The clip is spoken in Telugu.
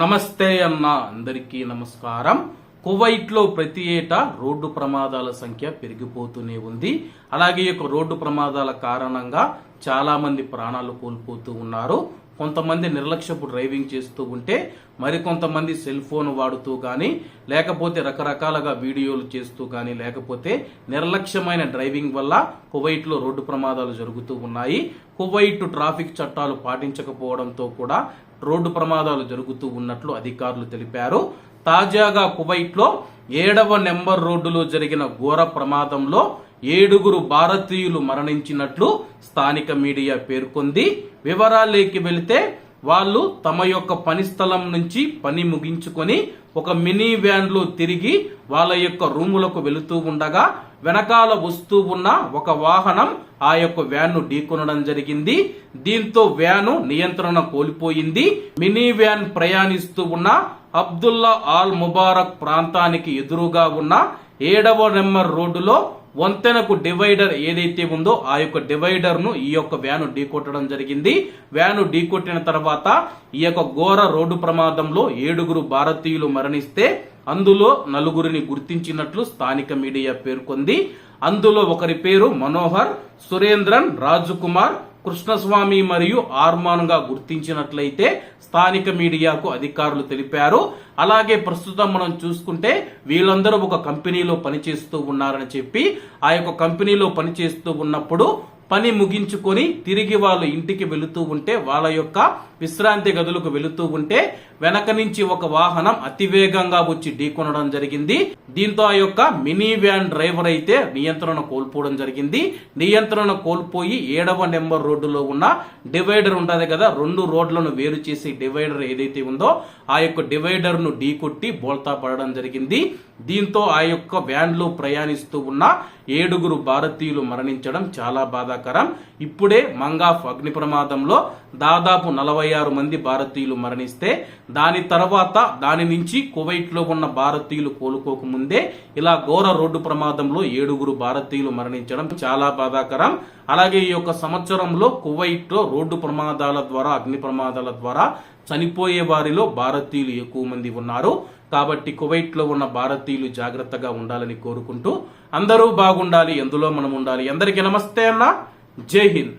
నమస్తే అన్న అందరికీ నమస్కారం. కువైట్లో ప్రతి ఏటా రోడ్డు ప్రమాదాల సంఖ్య పెరిగిపోతూనే ఉంది. అలాగే ఈ రోడ్డు ప్రమాదాల కారణంగా చాలా మంది ప్రాణాలు కోల్పోతూ ఉన్నారు. కొంతమంది నిర్లక్ష్యపు డ్రైవింగ్ చేస్తూ ఉంటే మరికొంతమంది సెల్ ఫోన్ వాడుతూ కానీ లేకపోతే రకరకాలుగా వీడియోలు చేస్తూ కానీ లేకపోతే నిర్లక్ష్యమైన డ్రైవింగ్ వల్ల కువైట్లో రోడ్డు ప్రమాదాలు జరుగుతూ ఉన్నాయి. కువైట్ ట్రాఫిక్ చట్టాలు పాటించకపోవడంతో కూడా రోడ్డు ప్రమాదాలు జరుగుతూ ఉన్నట్లు అధికారులు తెలిపారు. తాజాగా కువైట్లో ఏడవ నెంబర్ రోడ్డులో జరిగిన ఘోర ప్రమాదంలో ఏడుగురు భారతీయులు మరణించినట్లు స్థానిక మీడియా పేర్కొంది. వివరాలేకి వెళితే వాళ్ళు తమ యొక్క పని స్థలం నుంచి పని ముగించుకొని ఒక మినీ వ్యాన్లో తిరిగి వాళ్ళ యొక్క రూములకు వెళుతూ ఉండగా వెనకాల వస్తూ ఉన్న ఒక వాహనం ఆ యొక్క వ్యాన్ను ఢీకొనడం జరిగింది. దీంతో వ్యాను నియంత్రణ కోల్పోయింది. మినీ వ్యాన్ ప్రయాణిస్తూ ఉన్న అబ్దుల్లా ఆల్ ముబారక్ ప్రాంతానికి ఎదురుగా ఉన్న ఏడవ నెంబర్ రోడ్డులో వంతెనకు డివైడర్ ఏదైతే ఉందో ఆ యొక్క డివైడర్ను ఈ యొక్క వ్యాను ఢీకొట్టడం జరిగింది. వ్యాను ఢీకొట్టిన తర్వాత ఈ యొక్క ఘోర రోడ్డు ప్రమాదంలో ఏడుగురు భారతీయులు మరణిస్తే అందులో నలుగురిని గుర్తించినట్లు స్థానిక మీడియా పేర్కొంది. అందులో ఒకరి పేరు మనోహర్ సురేంద్రన్ రాజుకుమార్ కృష్ణస్వామి మరియు ఆర్మాన్గా గుర్తించినట్లయితే స్థానిక మీడియాకు అధికారులు తెలిపారు. అలాగే ప్రస్తుతం మనం చూసుకుంటే వీళ్ళందరూ ఒక కంపెనీలో పనిచేస్తూ ఉన్నారని చెప్పి ఆ యొక్క కంపెనీలో పనిచేస్తూ ఉన్నప్పుడు పని ముగించుకొని తిరిగి వాళ్ళు ఇంటికి వెళుతూ ఉంటే వాళ్ళ యొక్క విశ్రాంతి గదులకు వెళుతూ ఉంటే వెనక నుంచి ఒక వాహనం అతివేగంగా వచ్చి ఢీకొనడం జరిగింది. దీంతో ఆ యొక్క మినీ వ్యాన్ డ్రైవర్ అయితే నియంత్రణ కోల్పోవడం జరిగింది. నియంత్రణ కోల్పోయి ఏడవ నెంబర్ రోడ్డులో ఉన్న డివైడర్ ఉంటుంది కదా రెండు రోడ్లను వేరు చేసి డివైడర్ ఏదైతే ఉందో ఆ యొక్క డివైడర్ను ఢీకొట్టి బోల్తా పడడం జరిగింది. దీంతో ఆ యొక్క వ్యాన్లో ప్రయాణిస్తూ ఉన్న ఏడుగురు భారతీయులు మరణించడం చాలా బాధాకరం. ఇప్పుడే మంగాఫ్ అగ్ని ప్రమాదంలో దాదాపు నలభై ఆరు మంది భారతీయులు మరణిస్తే దాని తర్వాత దాని నుంచి కువైట్లో ఉన్న భారతీయులు కోలుకోకముందే ఇలా ఘోర రోడ్డు ప్రమాదంలో ఏడుగురు భారతీయులు మరణించడం చాలా బాధాకరం. అలాగే ఈ యొక్క సంవత్సరంలో కువైట్లో రోడ్డు ప్రమాదాల ద్వారా అగ్ని ప్రమాదాల ద్వారా చనిపోయే వారిలో భారతీయులు ఎక్కువ మంది ఉన్నారు. కాబట్టి కువైట్లో ఉన్న భారతీయులు జాగ్రత్తగా ఉండాలని కోరుకుంటూ అందరూ బాగుండాలి ఎందులో మనం ఉండాలి. అందరికీ నమస్తే అన్న. జై హింద్.